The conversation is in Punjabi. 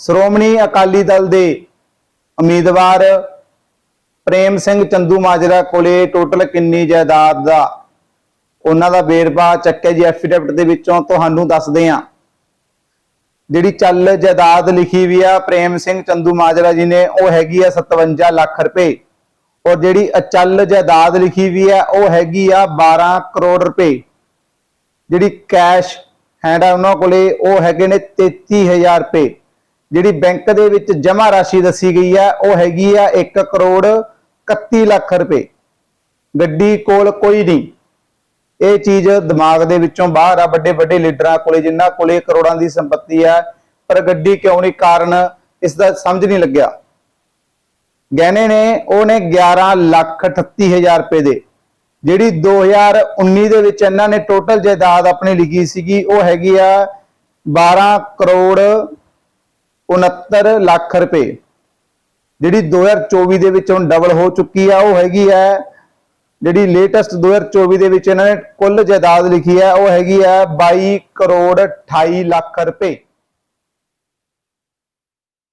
ਸ਼੍ਰੋਮਣੀ ਅਕਾਲੀ ਦਲ ਦੇ ਉਮੀਦਵਾਰ ਪ੍ਰੇਮ ਸਿੰਘ ਚੰਦੂ ਮਾਜਰਾ ਕੋਲੇ ਟੋਟਲ ਕਿੰਨੀ ਜਾਇਦਾਦ ਦਾ? ਉਹਨਾਂ ਦਾ ਵੇਰਵਾ ਚੱਕਿਆ ਜੀ ਐਫੀਡੇਵਿਟ ਦੇ ਵਿੱਚੋਂ, ਤੁਹਾਨੂੰ ਦੱਸਦੇ ਹਾਂ। ਜਿਹੜੀ ਚੱਲ ਜਾਇਦਾਦ ਲਿਖੀ ਵੀ ਆ, ਪ੍ਰੇਮ ਸਿੰਘ ਚੰਦੂ ਮਾਜਰਾ ਜੀ ਨੇ, ਉਹ ਹੈਗੀ ਆ 57 ਲੱਖ ਰੁਪਏ। ਔਰ ਜਿਹੜੀ ਅਚਲ ਜਾਇਦਾਦ ਲਿਖੀ ਵੀ ਆ, ਉਹ ਹੈਗੀ ਆ 12 ਕਰੋੜ ਰੁਪਏ। ਜਿਹੜੀ ਕੈਸ਼ ਹੈਂਡ ਆ ਉਹਨਾਂ ਕੋਲੇ, ਉਹ ਹੈਗੇ ਨੇ 33000 ਰੁਪਏ। ਜਿਹੜੀ ਬੈਂਕ ਦੇ ਵਿੱਚ ਜਮ੍ਹਾਂ ਰਾਸ਼ੀ ਦੱਸੀ ਗਈ ਆ, ਉਹ ਹੈਗੀ ਆ 1 ਕਰੋੜ 31 ਲੱਖ ਰੁਪਏ। ਗੱਡੀ ਕੋਲ ਕੋਈ ਨਹੀਂ। ਇਹ ਚੀਜ਼ ਦਿਮਾਗ ਦੇ ਵਿੱਚੋਂ ਬਾਹਰ ਆ, ਵੱਡੇ ਵੱਡੇ ਲੀਡਰਾਂ ਕੋਲੇ, ਜਿਨ੍ਹਾਂ ਕੋਲੇ ਕਰੋੜਾਂ ਦੀ ਸੰਪਤੀ ਆ, ਪਰ ਗੱਡੀ ਕਿਉਂ ਨਹੀਂ? ਕਾਰਨ ਇਸ ਦਾ ਸਮਝ ਨਹੀਂ ਲੱਗਿਆ। ਗਹਿਣੇ ਨੇ ਉਹ ਨੇ 11 ਲੱਖ 38 ਹਜ਼ਾਰ ਰੁਪਏ ਦੇ। ਜਿਹੜੀ 2019 ਦੇ ਵਿੱਚ ਇਹਨਾਂ ਨੇ ਟੋਟਲ ਜਾਇਦਾਦ ਆਪਣੀ ਲਿਖੀ ਸੀਗੀ, ਉਹ ਹੈਗੀ ਆ 12 ਕਰੋੜ 69 ਲੱਖ ਰੁਪਏ। ਜਿਹੜੀ 2024 ਦੇ ਵਿੱਚ ਹੁਣ ਡਬਲ ਹੋ ਚੁੱਕੀ ਆ, ਉਹ ਹੈਗੀ ਆ, ਜਿਹੜੀ ਲੇਟੈਸਟ 2024 ਦੇ ਵਿੱਚ ਇਹਨਾਂ ਨੇ ਕੁੱਲ ਜਾਇਦਾਦ ਲਿਖੀ ਹੈ ਉਹ ਹੈਗੀ ਹੈ 22 ਕਰੋੜ 28 ਲੱਖ ਰੁਪਏ।